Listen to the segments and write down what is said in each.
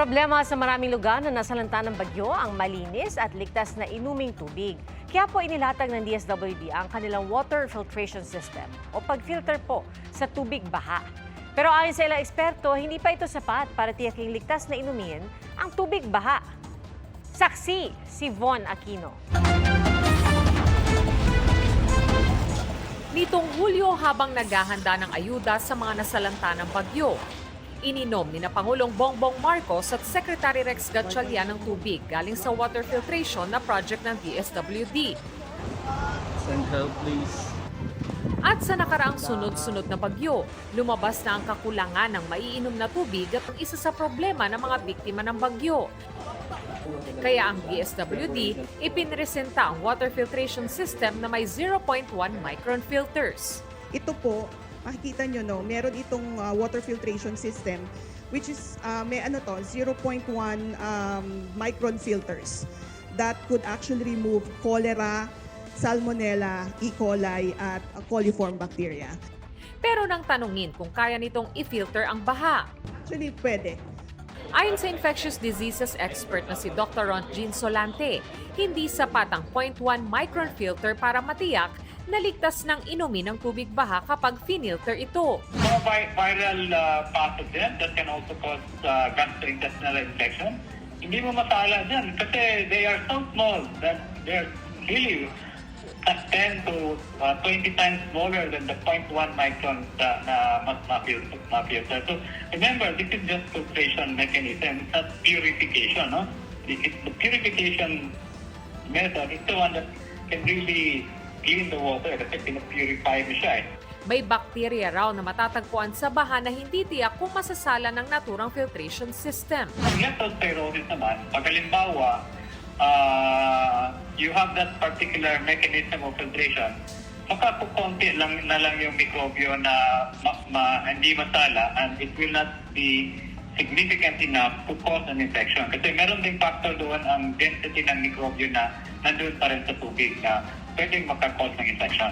Problema sa maraming lugar na nasalanta ng bagyo ang malinis at ligtas na inuming tubig. Kaya po inilatag ng DSWD ang kanilang water filtration system o pag-filter po sa tubig baha. Pero ayon sa ilang eksperto, hindi pa ito sapat para tiyaking ligtas na inumin ang tubig baha. Saksi si Von Aquino. Nitong Hulyo habang naghahanda ng ayuda sa mga nasalanta ng bagyo. Ininom ni na Pangulong Bongbong Marcos at Secretary Rex Gatchalian ng tubig galing sa water filtration na project ng DSWD. Send help, please. At sa nakaraang sunod-sunod na bagyo, lumabas na ang kakulangan ng maiinom na tubig at ang isa sa problema ng mga biktima ng bagyo. Kaya ang DSWD ipinresenta ang water filtration system na may 0.1 micron filters. ito po, makikita nyo no, meron itong uh, water filtration system which is uh, may ano to 0.1 um, micron filters that could actually remove cholera, salmonella, E. coli at uh, coliform bacteria. Pero nang tanungin kung kaya nitong i-filter ang baha, Actually, pwede. Ayon sa infectious diseases expert na si Dr. Ron Jean Solante, hindi sapat ang 0.1 micron filter para matiyak na ligtas ng inumin ng tubig baha kapag finilter ito. Vi- viral uh, pathogen that can also cause uh, gastrointestinal infection. Hindi mo masala dyan kasi they are so small that they're really at 10 to uh, 20 times smaller than the 0.1 micron na, na mas ma-filter. ma-filter. So remember, this is just filtration mechanism. It's not purification. No? It, the purification method is the one that can really clean the water kasi pinapurify mo siya eh. May bakterya raw na matatagpuan sa baha na hindi tiyak kung masasala ng naturang filtration system. Ang leptospirosis naman, pag halimbawa, uh, you have that particular mechanism of filtration, makakukonti lang na lang yung mikrobyo na ma- ma- hindi masala and it will not be significant enough to cause an infection. Kasi meron ding factor doon ang density ng mikrobyo na nandun pa rin sa tubig na pwedeng makakause ng infection.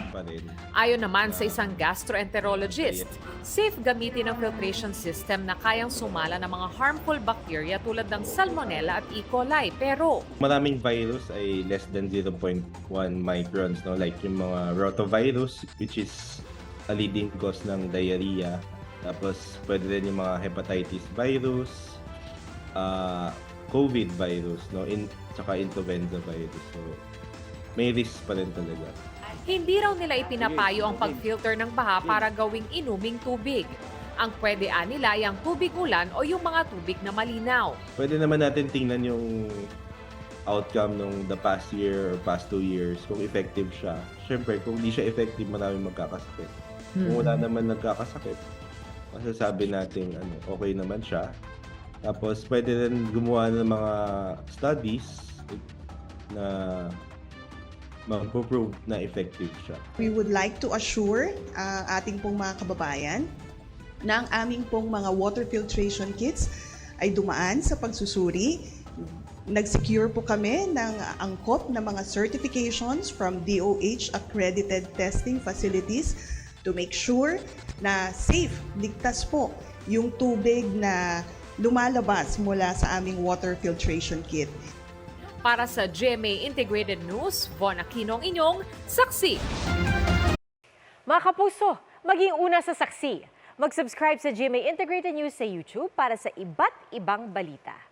Ayon naman sa isang gastroenterologist, safe gamitin ang filtration system na kayang sumala ng mga harmful bacteria tulad ng salmonella at E. coli. Pero Maraming virus ay less than 0.1 microns, no? Like yung mga rotavirus, which is a leading cause ng diarrhea. Tapos, pwede rin yung mga hepatitis virus, ah, COVID virus, no? In, tsaka influenza virus. So, may risk pa rin talaga. Hindi raw nila ipinapayo ang pag-filter ng baha para gawing inuming tubig. Ang pwede nila ay ang tubig ulan o yung mga tubig na malinaw. Pwede naman natin tingnan yung outcome nung the past year or past two years, kung effective siya. Siyempre, kung hindi siya effective, maraming magkakasakit. Kung wala naman nagkakasakit, masasabi natin ano, okay naman siya. Tapos, pwede rin gumawa ng mga studies na mag-prove na effective siya. We would like to assure ang ating pong mga kababayan na ang aming pong mga water filtration kits ay dumaan sa pagsusuri. Nag-secure po kami ng angkop na mga certifications from DOH accredited testing facilities to make sure na safe, ligtas po yung tubig na lumalabas mula sa aming water filtration kit. Para sa GMA Integrated News, Von Aquino ang inyong saksi. Mga kapuso, maging una sa saksi. Mag-subscribe sa GMA Integrated News sa YouTube para sa iba't ibang balita.